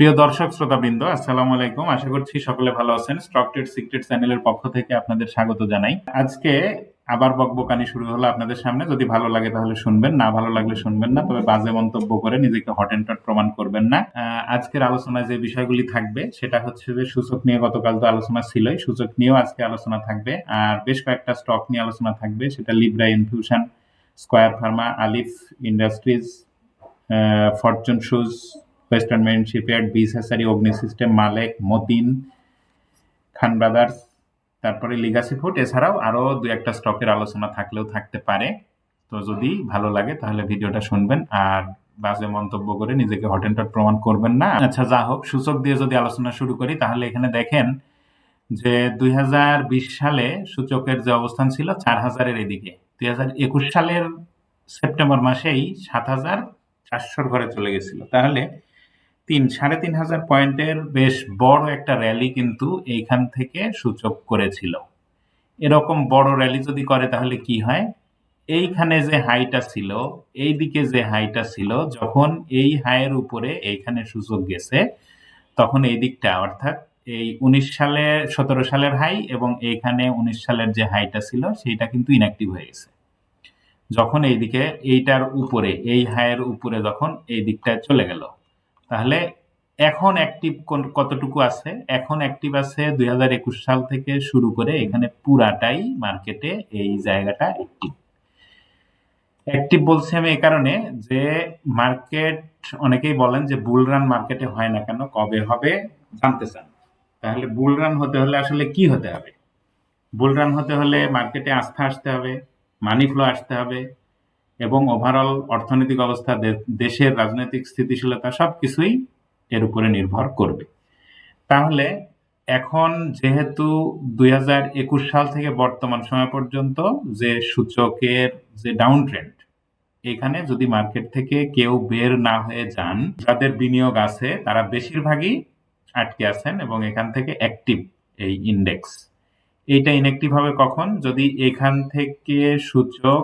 প্রিয় দর্শক, শ্রোতাবৃন্দ, আসসালামু আলাইকুম। আশা করছি সকলে ভালো আছেন। স্টক সিক্রেট চ্যানেলের পক্ষ থেকে আপনাদের স্বাগত জানাই। আজকে আবার বকবকানি শুরু হলো আপনাদের সামনে। যদি ভালো লাগে তাহলে শুনবেন, না ভালো লাগলে শুনবেন না। তবে বাজে মন্তব্য করে নিজেকে হট এন্ড টট প্রমাণ করবেন না। আজকের আলোচনায় যে বিষয়গুলি থাকবে, সেটা হচ্ছে যে সূচক নিয়ে গতকাল তো আলোচনা ছিলই। সূচক নিয়েও আজকে আলোচনা থাকবে। আর বেশ কয়েকটা স্টক নিয়ে আলোচনা থাকবে। সেটা Libra Infusion Square Pharma Alif Industries Fortune Shoes Western Marine Shipyard হ্যাসারি Agni system Malek Matin Khan brothers তারপরে লিগাসি ফুড এছাড়াও আরও দু একটা স্টকের আলোচনা থাকলেও থাকতে পারে। তো যদি ভালো লাগে তাহলে ভিডিওটা শুনবেন আর বাজে মন্তব্য করে নিজেকে হট হটেন্টট প্রমাণ করবেন না। আচ্ছা যা হোক, সূচক দিয়ে যদি আলোচনা শুরু করি, তাহলে এখানে দেখেন যে দুই হাজার বিশ সালে সূচকের যে অবস্থান ছিল চার হাজারের এদিকে। দুই হাজার একুশ সালের সেপ্টেম্বর মাসেই সাত হাজার চারশোর ঘরে চলে গেছিল। তাহলে তিন, সাড়ে তিন হাজার পয়েন্টের বেশ বড় একটা র্যালি কিন্তু এইখান থেকে সূচক করেছিল। এরকম বড় র্যালি যদি করে তাহলে কি হয়? এইখানে যে হাইটা ছিল এই দিকে যে হাইটা ছিল, যখন এই হাইয়ের উপরে এইখানে সূচক গেছে, তখন এই দিকটা, অর্থাৎ এই উনিশ সালে, সতেরো সালের হাই এবং এইখানে উনিশ সালের যে হাইটা ছিল, সেইটা কিন্তু ইনঅ্যাক্টিভ হয়ে গেছে। যখন এইদিকে, এইটার উপরে, এই হাইয়ের উপরে যখন এই দিকটায় চলে গেল তাহলে এখন অ্যাক্টিভ কতটুকু আছে? এখন অ্যাক্টিভ আছে দুই হাজার একুশ সাল থেকে শুরু করে এখানে পুরাটাই মার্কেটে এই জায়গাটা অ্যাক্টিভ অ্যাক্টিভ বলছি আমি এই কারণে যে মার্কেট অনেকেই বলেন যে বুল রান মার্কেটে হয় না কেন, কবে হবে জানতে চান। তাহলে বুল রান হতে হলে আসলে কি হতে হবে? বুল রান হতে হলে মার্কেটে আস্থা আসতে হবে মানি ফ্লো আসতে হবে এবং ওভারঅল অর্থনৈতিক অবস্থা দেশের রাজনৈতিক স্থিতিশীলতা সবকিছুই এর উপরে নির্ভর করবে। তাহলে এখন যেহেতু দুই হাজার একুশ সাল থেকে বর্তমান সময় পর্যন্ত যে সূচকের যে ডাউন ট্রেন্ড এখানে যদি মার্কেট থেকে কেউ বের না হয়ে যান, যাদের বিনিয়োগ আছে তারা বেশিরভাগই আটকে আছেন এবং এখান থেকে অ্যাক্টিভ এই ইন্ডেক্স এইটা ইনঅ্যাক্টিভ হবে কখন? যদি এখান থেকে সূচক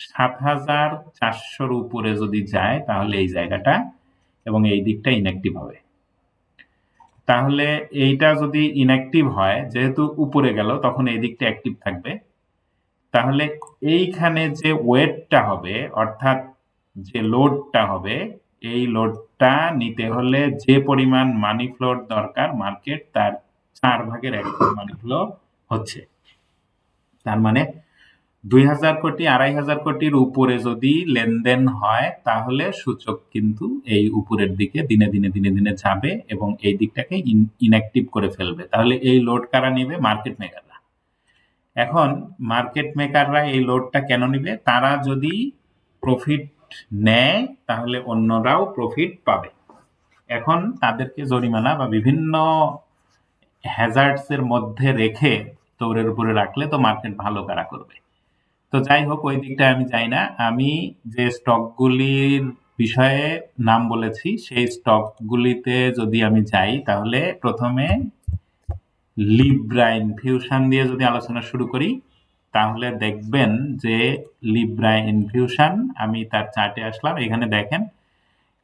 সাত হাজার চারশোর উপরে যদি যায়, তাহলে এই জায়গাটা এবং এই দিকটা ইনঅ্যাক্টিভ হবে। তাহলে এইটা যদি ইনঅ্যাক্টিভ হয়, যেহেতু উপরে গেল, তখন এই দিকটা অ্যাক্টিভ থাকবে। তাহলে এইখানে যে ওয়েটটা হবে, অর্থাৎ যে লোডটা হবে, এই লোডটা নিতে হলে যে পরিমাণ মানি ফ্লোর দরকার মার্কেট তার চার ভাগের এক মানি ফ্লো হচ্ছে। তার মানে দুই হাজার কোটি, আড়াই হাজার কোটির উপরে যদি লেনদেন হয়, তাহলে সূচক কিন্তু এই উপরের দিকে দিনে দিনে দিনে দিনে যাবে এবং এই দিকটাকে ইনঅ্যাক্টিভ করে ফেলবে। তাহলে এই লোড কারা নিবে? মার্কেট মেকাররা এখন মার্কেট মেকাররা এই লোডটা কেন নিবে? তারা যদি প্রফিট নেয়, তাহলে অন্যরাও প্রফিট পাবে। এখন তাদেরকে জরিমানা বা বিভিন্ন হ্যাজার্ডস এর মধ্যে রেখে তোরের উপরে রাখলে তো মার্কেট ভালো কারা করবে? তো যাই হোক, ওই দিকটা আমি যাই না। আমি যে স্টকগুলির বিষয়ে নাম বলেছি, সেই স্টকগুলিতে যদি আমি যাই, তাহলে প্রথমে লিব্রা ইনফিউশন দিয়ে যদি আলোচনা শুরু করি, তাহলে দেখবেন যে লিব্রা ইনফিউশন আমি তার চার্টে আসলাম, এখানে দেখেন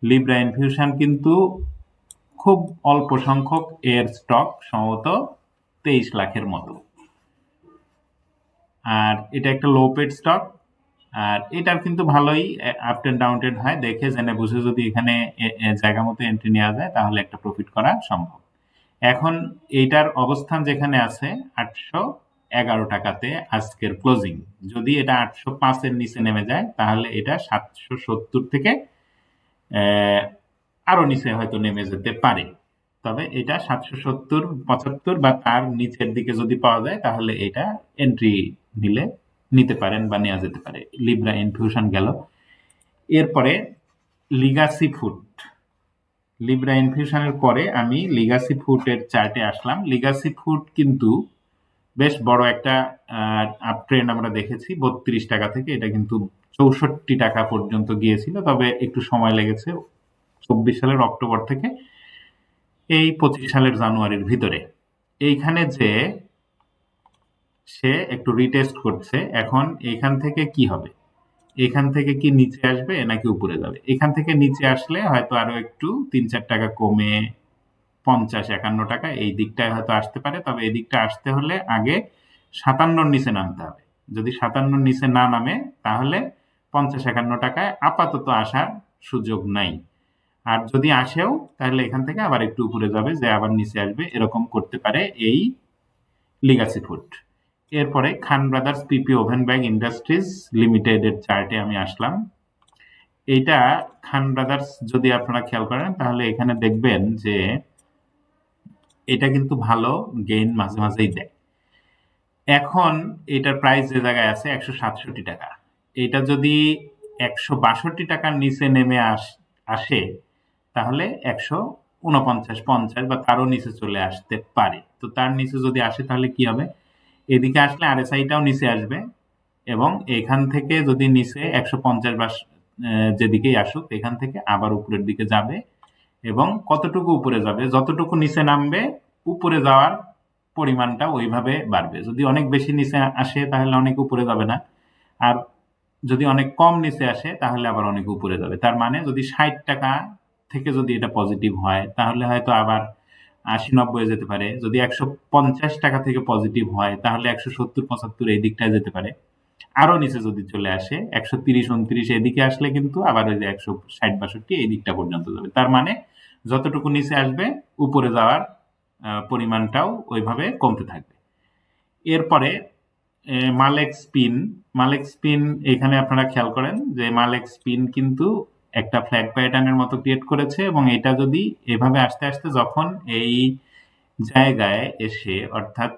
লিব্রা ইনফিউশন কিন্তু খুব অল্প সংখ্যক এর স্টক, সম্ভবত তেইশ লাখের মতো। আর এটা একটা লো পেড স্টক আর এটার কিন্তু ভালোই আপ এন্ড ডাউন হয়। দেখে জেনে বুঝে যদি এখানে জায়গা মতো এন্ট্রি নেওয়া যায় তাহলে একটা প্রফিট করা সম্ভব। এখন এইটার অবস্থান যেখানে আছে আটশো এগারো টাকাতে আজকের ক্লোজিং যদি এটা আটশো পাঁচের নিচে নেমে যায় তাহলে এটা সাতশো সত্তর থেকে আহ, আরও নিচে হয়তো নেমে যেতে পারে। তবে এটা সাতশো সত্তর, পঁচাত্তর বা তার নিচের দিকে যদি পাওয়া যায়, তাহলে এটা এন্ট্রি নিলে নিতে পারেন বা নেওয়া যেতে পারে। লিব্রা ইনফিউশন গেল। এরপরে লিগাসি ফুড লিব্রা ইনফিউশনের পরে আমি লিগাসি ফুডের চার্টে আসলাম। লিগাসি ফুড কিন্তু বেশ বড় একটা আপ ট্রেন্ড আমরা দেখেছি। বত্রিশ টাকা থেকে এটা কিন্তু চৌষট্টি টাকা পর্যন্ত গিয়েছিল। তবে একটু সময় লেগেছে। চব্বিশ সালের অক্টোবর থেকে এই পঁচিশ সালের জানুয়ারির ভিতরে। এইখানে যে সে একটু রিটেস্ট করছে, এখন এখান থেকে কি হবে? এখান থেকে কি নিচে আসবে নাকি উপরে যাবে? এখান থেকে নিচে আসলে হয়তো আরও একটু তিন চার টাকা কমে পঞ্চাশ, একান্ন টাকা, এই দিকটায় হয়তো আসতে পারে। তবে এই দিকটা আসতে হলে আগে সাতান্নর নিচে নামতে হবে। যদি সাতান্নর নিচে না নামে, তাহলে পঞ্চাশ, একান্ন টাকায় আপাতত আসার সুযোগ নাই। আর যদি আসেও, তাহলে এখান থেকে আবার একটু উপরে যাবে, যে আবার নিচে আসবে, এরকম করতে পারে এই লিগাসি ফুড এরপরে Khan Brothers PP woven bag Industries লিমিটেডের চার্টে আমি আসলাম। এইটা খান ব্রাদার্স যদি আপনারা খেয়াল করেন, তাহলে এখানে দেখবেন যে এটা কিন্তু ভালো গেইন মাঝে মাঝেই দেয়। এখন এটার প্রাইস যে জায়গায় আছে একশো সাতষট্টি টাকা। এটা যদি একশো বাষট্টি টাকার নিচে নেমে আস, আসে তাহলে একশো উনপঞ্চাশ পঞ্চাশ বা তারও নিচে চলে আসতে পারে। তো তার নিচে যদি আসে তাহলে কি হবে? এদিকে আসলে আরএসআইটাও নিচে আসবে এবং এখান থেকে যদি নিচে একশো পঞ্চাশ বা যেদিকেই আসুক, এখান থেকে আবার উপরের দিকে যাবে এবং কতটুকু উপরে যাবে, যতটুকু নিচে নামবে, উপরে যাওয়ার পরিমাণটা ওইভাবে বাড়বে। যদি অনেক বেশি নিচে আসে তাহলে অনেক উপরে যাবে না। আর যদি অনেক কম নিচে আসে তাহলে আবার অনেক উপরে যাবে। তার মানে যদি ষাট টাকা থেকে যদি এটা পজিটিভ হয়, তাহলে হয়তো আবার আশি নব্বই যেতে পারে। যদি একশো পঞ্চাশ টাকা থেকে পজিটিভ হয়, তাহলে একশো সত্তর পঁচাত্তর এই দিকটায় যেতে পারে। আরও নিচে যদি চলে আসে, একশো তিরিশ, উনত্রিশ এদিকে আসলে কিন্তু আবার ওই যে একশো ষাট, বাষট্টি এই দিকটা পর্যন্ত যাবে। তার মানে যতটুকু নিচে আসবে, উপরে যাওয়ার পরিমাণটাও ওইভাবে কমতে থাকবে। এরপরে মালেক স্পিন। মালেক স্পিন, এখানে আপনারা খেয়াল করেন যে মালেক স্পিন কিন্তু একটা ফ্ল্যাগ প্যাটার্নের মতো ক্রিয়েট করেছে এবং এটা যদি এভাবে আস্তে আস্তে যখন এই জায়গায় এসে অর্থাৎ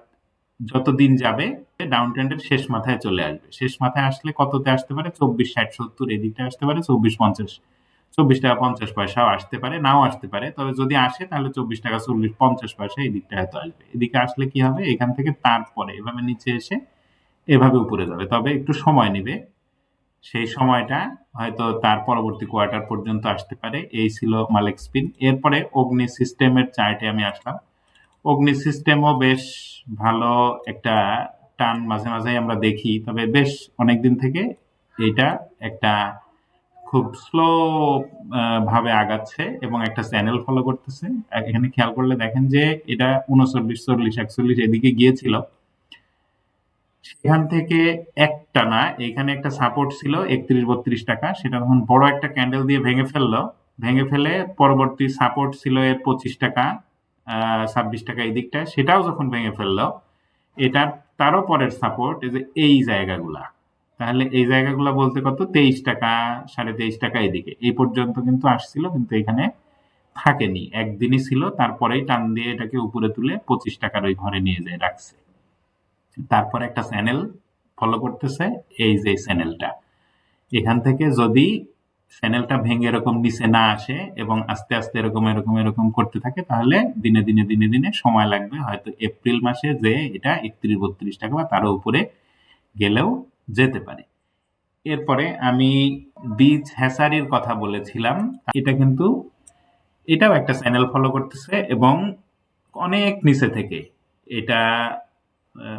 যতদিন যাবে ডাউন ট্রেন্ডের শেষ মাথায় চলে আসবে। শেষ মাথায় আসলে কততে আসতে পারে? চব্বিশ, ষাট, সত্তর এদিকটা আসতে পারে, চব্বিশ, পঞ্চাশ। চব্বিশ টাকা, পঞ্চাশ পয়সাও আসতে পারে, নাও আসতে পারে। তবে যদি আসে, তাহলে চব্বিশ টাকা, চল্লিশ, পঞ্চাশ পয়সা এই দিকটা হয়তো আসবে। এদিকে আসলে কি হবে? এখান থেকে তারপরে, এভাবে নিচে এসে এভাবে উপরে যাবে। তবে একটু সময় নেবে। সেই সময়টা হয়তো তার পরবর্তী কোয়ার্টার পর্যন্ত আসতে পারে। এই ছিল মালেক স্পিন। এরপরে অগ্নি সিস্টেমের চার্টে আমি আসলাম। অগ্নি সিস্টেমও বেশ ভালো একটা টান মাঝে মাঝে আমরা দেখি, তবে বেশ অনেকদিন থেকে এটা একটা খুব স্লো ভাবে আগাচ্ছে এবং একটা চ্যানেল ফলো করতেছে। এখানে খেয়াল করলে দেখেন যে এটা উনচল্লিশ, চল্লিশ, একচল্লিশ এদিকে গিয়েছিল। সেখান থেকে একটা না, এখানে একটা সাপোর্ট ছিল, একত্রিশ বত্রিশ টাকা। সেটা তখন বড় একটা ক্যান্ডেল দিয়ে ভেঙে ফেলল। ভেঙে ফেলে পরবর্তী সাপোর্ট ছিল এর পঁচিশ টাকা ছাব্বিশ টাকা এই দিকটা সেটাও যখন ভেঙে ফেলল, এটা তারও পরের সাপোর্ট যে এই জায়গাগুলা। তাহলে এই জায়গাগুলো বলতে কত? তেইশ টাকা, সাড়ে তেইশ টাকা এদিকে এই পর্যন্ত কিন্তু আসছিল, কিন্তু এখানে থাকেনি। একদিনই ছিল, তারপরেই টান দিয়ে এটাকে উপরে তুলে পঁচিশ টাকার ওই ঘরে নিয়ে যায় রাখছে। তারপরে একটা চ্যানেল ফলো করতেছে, এই যে চ্যানেলটা। এখান থেকে যদি চ্যানেলটা ভেঙে এরকম নিচে না আসে এবং আস্তে আস্তে এরকম এরকম এরকম করতে থাকে, তাহলে দিনে দিনে দিনে দিনে সময় লাগবে। হয়তো এপ্রিল মাসে যে এটা একত্রিশ, বত্রিশ টাকা বা তারও উপরে গেলেও যেতে পারে। এরপরে আমি বীজ হ্যাসারির কথা বলেছিলাম। এটা কিন্তু, এটাও একটা চ্যানেল ফলো করতেছে এবং অনেক নিচে থেকে এটা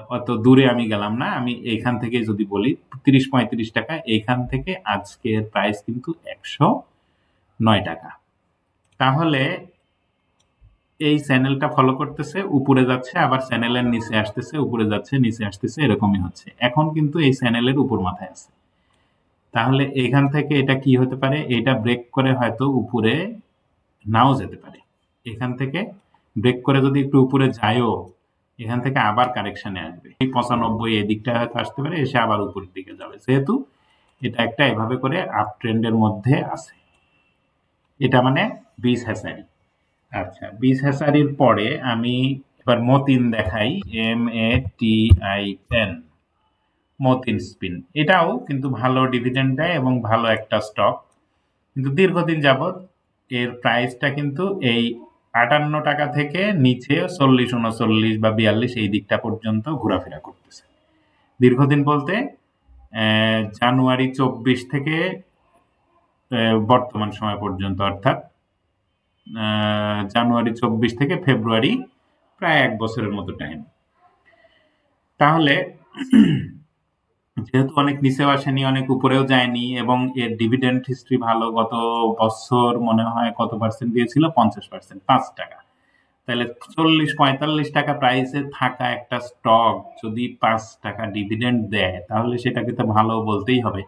অত দূরে আমি গেলাম না। আমি এইখান থেকে যদি বলি, তিরিশ পঁয়ত্রিশ টাকা, এইখান থেকে আজকের প্রাইস কিন্তু একশো নয় টাকা। তাহলে এই চ্যানেলটা ফলো করতেছে, উপরে যাচ্ছে, আবার চ্যানেলের নিচে আসতেছে, উপরে যাচ্ছে, নিচে আসতেছে, এরকমই হচ্ছে। এখন কিন্তু এই চ্যানেলের উপর মাথায় আছে। তাহলে এখান থেকে এটা কি হতে পারে? এটা ব্রেক করে হয়তো উপরে নাও যেতে পারে। এখান থেকে ব্রেক করে যদি একটু উপরে যায়ও এখান থেকে আবার কারেকশনে আসবে। এই পঁচানব্বই এদিকটা হয়তো আসতে পারে, এসে আবার উপরের দিকে যাবে। যেহেতু এটা একটা এভাবে করে আপ ট্রেন্ডের মধ্যে আছে। এটা মানে বিশ হ্যাসারি আচ্ছা বিশ হ্যাসারির পরে আমি এবার মতিন দেখাই, M A T I N, Matin spin. এটাও কিন্তু ভালো ডিভিডেন্ড দেয় এবং ভালো একটা স্টক কিন্তু দীর্ঘদিন যাবৎ এর প্রাইসটা কিন্তু এই আটান্ন টাকা থেকে নিচে চল্লিশ, উনচল্লিশ বা বিয়াল্লিশ এই দিকটা পর্যন্ত ঘোরাফেরা করতেছে। দীর্ঘদিন বলতে জানুয়ারি চব্বিশ থেকে বর্তমান সময় পর্যন্ত অর্থাৎ জানুয়ারি চব্বিশ থেকে ফেব্রুয়ারি প্রায় এক বছরের মতো টাইম তাহলে যেহেতু অনেক নিচেও আসেনি, অনেক উপরেও যায়নি এবং এর ডিভিডেন্ড হিস্ট্রি ভালো, গত বছর মনে হয় কত পার্সেন্ট দিয়েছিল? পঞ্চাশ পার্সেন্ট পাঁচ টাকা। তাহলে চল্লিশ, পঁয়তাল্লিশ টাকা প্রাইসে থাকা একটা স্টক যদি পাঁচ টাকা ডিভিডেন্ড দেয়, তাহলে সেটাকে তো ভালো বলতেই হবে।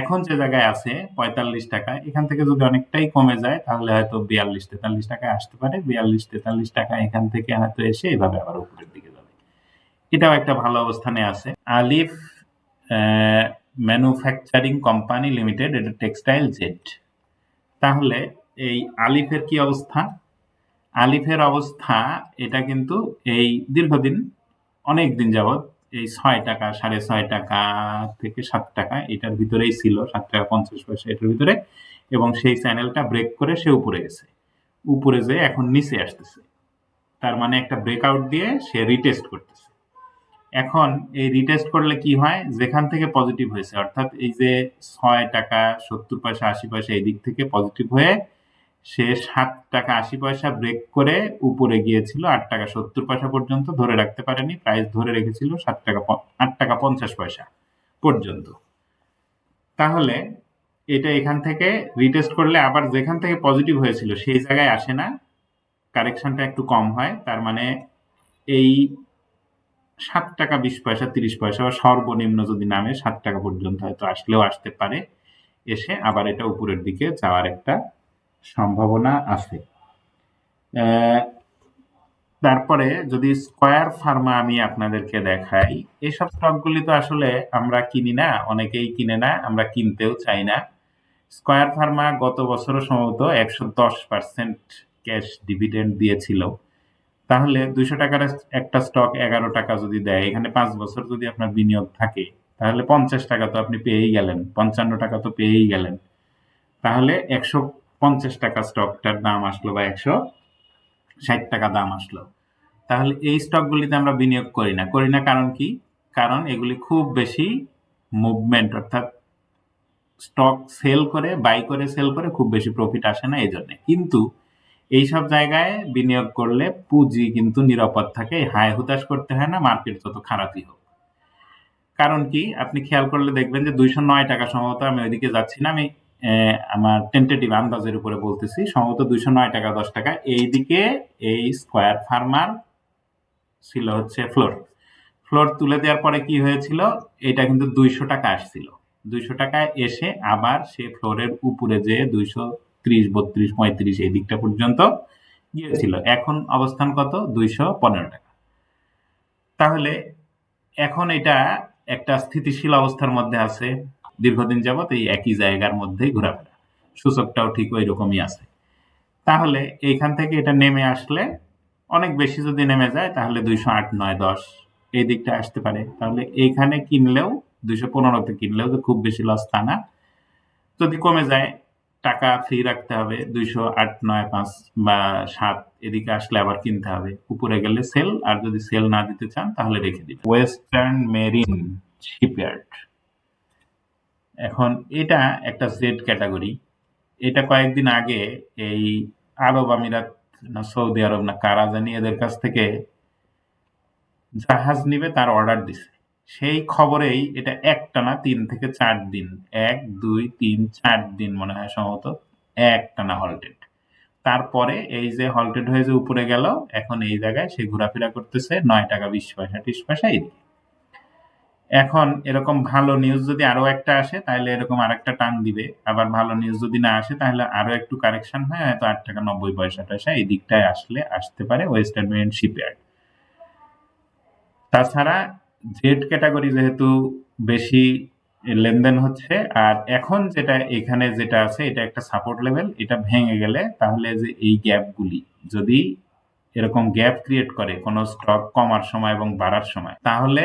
এখন যে জায়গায় আছে, পঁয়তাল্লিশ টাকা, এখান থেকে যদি অনেকটাই কমে যায়, তাহলে হয়তো বিয়াল্লিশ, তেতাল্লিশ টাকায় আসতে পারে। বিয়াল্লিশ, তেতাল্লিশ টাকা এখান থেকে হয়তো এসে এভাবে আবার উপরের দিকে যাবে। এটাও একটা ভালো অবস্থানে আছে। আলিফ ম্যানুফ্যাকচারিং কোম্পানি লিমিটেড এটা টেক্সটাইল জেট তাহলে এই আলিফের কি অবস্থা? আলিফের অবস্থা, এটা কিন্তু এই দীর্ঘদিন, অনেক দিন যাবৎ এই ছয় টাকা, সাড়ে ছয় টাকা থেকে সাত টাকা, এটার ভিতরেই ছিল, সাত টাকা পঞ্চাশ পয়সা এটার ভিতরে, এবং সেই চ্যানেলটা ব্রেক করে সে উপরে গেছে। উপরে যেয়ে এখন নিচে আসতেছে। তার মানে একটা ব্রেকআউট দিয়ে সে রিটেস্ট করতেছে। এখন এই রিটেস্ট করলে কি হয়? যেখান থেকে পজিটিভ হয়েছে, অর্থাৎ এই যে ছয় টাকা, সত্তর পয়সা, আশি পয়সা এই দিক থেকে পজিটিভ হয়ে সে সাত টাকা, আশি পয়সা ব্রেক করে উপরে গিয়েছিল আট টাকা, সত্তর পয়সা পর্যন্ত, ধরে রাখতে পারেনি প্রাইস ধরে রেখেছিল সাত টাকা আট টাকা পঞ্চাশ পয়সা পর্যন্ত। তাহলে এটা এখান থেকে রিটেস্ট করলে আবার যেখান থেকে পজিটিভ হয়েছিল, সেই জায়গায় আসে না। কারেকশনটা একটু কম হয়, তার মানে এই সাত টাকা বিশ পয়সা, তিরিশ পয়সা বা সর্বনিম্ন যদি নামে সাত টাকা পর্যন্ত হয়তো আসলেও আসতে পারে। এসে আবার এটা উপরের দিকে যাওয়ার একটা সম্ভাবনা আছে। তারপরে যদি স্কোয়ার ফার্মা আমি আপনাদেরকে দেখাই এইসব স্টকগুলি তো আসলে আমরা কিনি না, অনেকেই কিনে না, আমরা কিনতেও চাই না। স্কোয়ার ফার্মা গত বছরও সম্ভবত একশো দশ পার্সেন্ট ক্যাশ ডিভিডেন্ড দিয়েছিল। তাহলে দুইশো টাকার একটা স্টক এগারো টাকা যদি দেয়, এখানে পাঁচ বছর যদি আপনার বিনিয়োগ থাকে, তাহলে পঞ্চাশ টাকা তো আপনি পেয়েই গেলেন, পঞ্চান্ন টাকা তো পেয়েই গেলেন। তাহলে একশো পঞ্চাশ টাকা স্টকটার দাম আসলো বা একশো ষাট টাকা দাম আসলো। তাহলে এই স্টকগুলিতে আমরা বিনিয়োগ করি না। করি না কারণ কি? কারণ এগুলি খুব বেশি মুভমেন্ট অর্থাৎ স্টক সেল করে বাই করে সেল করে খুব বেশি প্রফিট আসে না এই জন্যে কিন্তু এইসব জায়গায় বিনিয়োগ করলে পুঁজি কিন্তু নিরাপদ থাকে, হায় হুতাশ করতে হয় না, মার্কেট যত খারাপই হোক। কারণ কি? আপনি খেয়াল করলে দেখবেন যে দুইশো নয় টাকা সম্ভবত আমি ওইদিকে যাচ্ছি না, আমি আমার টেন্টেটিভ আন্দাজের উপরে বলতেছি, সম্ভবত দুইশো নয় টাকা, দশ টাকা এইদিকে এই স্কোয়ার ফার্মার ছিল হচ্ছে ফ্লোর। ফ্লোর তুলে দেওয়ার পরে কি হয়েছিল? এটা কিন্তু দুইশো টাকা আসছিল। দুইশো টাকায় এসে আবার সে ফ্লোরের উপরে যেয়ে দুইশো ত্রিশ, বত্রিশ, পঁয়ত্রিশ এই দিকটা পর্যন্ত গিয়েছিল। এখন অবস্থান কত? দুইশো পনেরো টাকা। তাহলে এখন এটা একটা স্থিতিশীল অবস্থার মধ্যে আছে। দীর্ঘদিন যাবৎ এই একই জায়গার মধ্যেই ঘোরাফেরা। সূচকটাও ঠিক ওই রকমই আছে। তাহলে এইখান থেকে এটা নেমে আসলে অনেক বেশি যদি নেমে যায়, তাহলে দুইশো আট, নয়, দশ এই দিকটা আসতে পারে। তাহলে এইখানে কিনলেও দুইশো পনেরোতে কিনলেও তো খুব বেশি লস তা না। যদি কমে যায় টাকা ফ্রি রাখতে হবে, দুইশো আট, নয়, পাঁচ বা সাত এদিকে আসলে আবার কিনতে হবে। উপরে গেলে সেল আর যদি সেল না দিতে চান তাহলে রেখে দিবে ওয়েস্টার্ন মেরিন শিপইয়ার্ড এখন এটা একটা জেড ক্যাটাগরি এটা কয়েকদিন আগে এই আরব আমিরাত না সৌদি আরব না কারা জানি এদের কাছ থেকে জাহাজ নিবে, তার অর্ডার দিছে। সেই খবরেই এটা একটানা তিন থেকে চার দিন। এক, দুই, তিন, চার দিন মনে হয় সম্ভবত। একটানা হলটেড তারপরে এই যে হলটেড হয়ে যে উপরে গেল, এখন এই জায়গায় সে ঘোরাফেরা করতেছে নয় টাকা, বিশ পয়সা, ত্রিশ পয়সা এদিকে এখন এরকম ভালো নিউজ যদি আরও একটা আসে, তাহলে এরকম আরেকটা টান দিবে। আবার ভালো নিউজ যদি না আসে, তাহলে আরও একটু কারেকশন হয়, হয়তো আট টাকা, নব্বই পয়সা টয়সা এই দিকটায় আসলে আসতে পারে ওয়েস্টার্ন ইউনিয়ন শিপইয়ার্ড তাছাড়া জেড ক্যাটাগরি যেহেতু বেশি লেনদেন হচ্ছে, আর এখন যেটা এখানে যেটা আছে, এটা একটা সাপোর্ট লেভেল এটা ভেঙে গেলে তাহলে যে এই গ্যাপগুলি যদি এরকম গ্যাপ ক্রিয়েট করে কোনো স্টক কমার সময় এবং বাড়ার সময়, তাহলে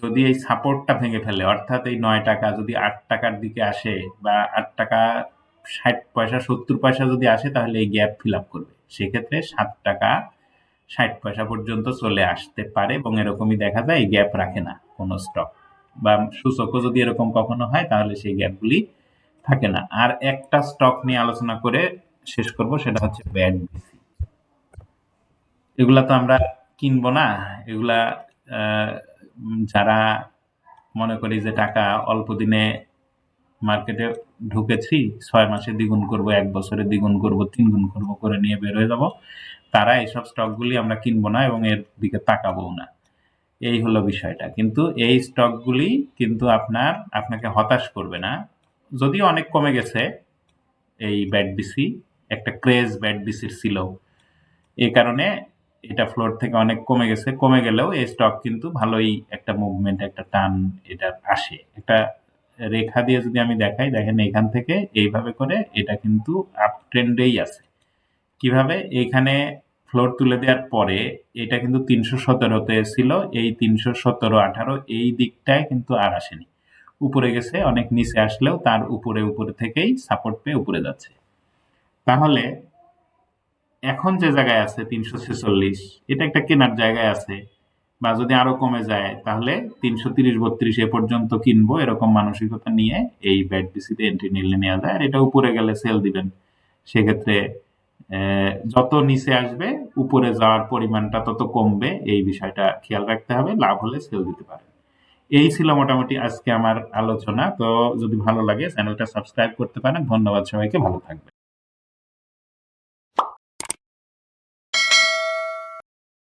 যদি এই সাপোর্টটা ভেঙে ফেলে, অর্থাৎ এই নয় টাকা যদি আট টাকার দিকে আসে বা আট টাকা ষাট পয়সা, সত্তর পয়সা যদি আসে, তাহলে এই গ্যাপ ফিল আপ করবে। সেক্ষেত্রে সাত টাকা ষাট পয়সা পর্যন্ত চলে আসতে পারে এবং এরকমই দেখা যায়, গ্যাপ রাখে না কোনো স্টক বা সূচকও যদি এরকম কখনো হয়, তাহলে সেই গ্যাপগুলি থাকে না। আর একটা স্টক নিয়ে আলোচনা করে শেষ করব, সেটা হচ্ছে ব্যাড বিসি এগুলা তো আমরা কিনবো না। এগুলা যারা মনে করি যে টাকা অল্প দিনে মার্কেটে ঢুকেছি, ছয় মাসে দ্বিগুণ করব, এক বছরে দ্বিগুণ করব তিন গুণ করব, করে নিয়ে বের হয়ে যাব। তারা এইসব স্টকগুলি আমরা কিনবো না এবং এর দিকে তাকাবো না। এই হলো বিষয়টা। কিন্তু এই স্টকগুলি কিন্তু আপনার, আপনাকে হতাশ করবে না। যদিও অনেক কমে গেছে এই ব্যাট বিসি একটা ক্রেজ ব্যাট বিসির ছিল। এ কারণে এটা ফ্লোর থেকে অনেক কমে গেছে। কমে গেলেও এই স্টক কিন্তু ভালোই একটা মুভমেন্ট একটা টান এটা আসে। একটা রেখা দিয়ে যদি আমি দেখাই, দেখেন এখান থেকে এইভাবে করে এটা কিন্তু আপ ট্রেন্ডেই আছে। কীভাবে? এইখানে ফ্লোর তুলে দেওয়ার পরে এটা কিন্তু তিনশো সতেরোতে ছিল, এই তিনশো সতেরো আঠারো এই দিকটায় কিন্তু আর আসেনি। উপরে গেছে, অনেক নিচে আসলেও তার উপরে উপরে থেকেই সাপোর্ট পেয়ে উপরে যাচ্ছে। তাহলে এখন যে জায়গায় আছে তিনশো ছেচল্লিশ, এটা একটা কেনার জায়গায় আছে বা যদি আরও কমে যায়, তাহলে তিনশো তিরিশ বত্রিশ এ পর্যন্ত কিনবো এরকম মানসিকতা নিয়ে এই ব্যাট বিসিতে এন্ট্রি নিলে নেওয়া যায়। আর এটা উপরে গেলে সেল দিবেন, সেক্ষেত্রে যত নিচে আসবে, উপরে যাওয়ার পরিমাণটা তত কমবে, এই বিষয়টা খেয়াল রাখতে হবে, লাভ হলে সেল দিতে পারে এই ছিল মোটামুটি আজকে আমার আলোচনা, তো যদি ভালো লাগে চ্যানেলটা সাবস্ক্রাইব করতে পারেন। ধন্যবাদ সবাইকে, ভালো থাকবেন।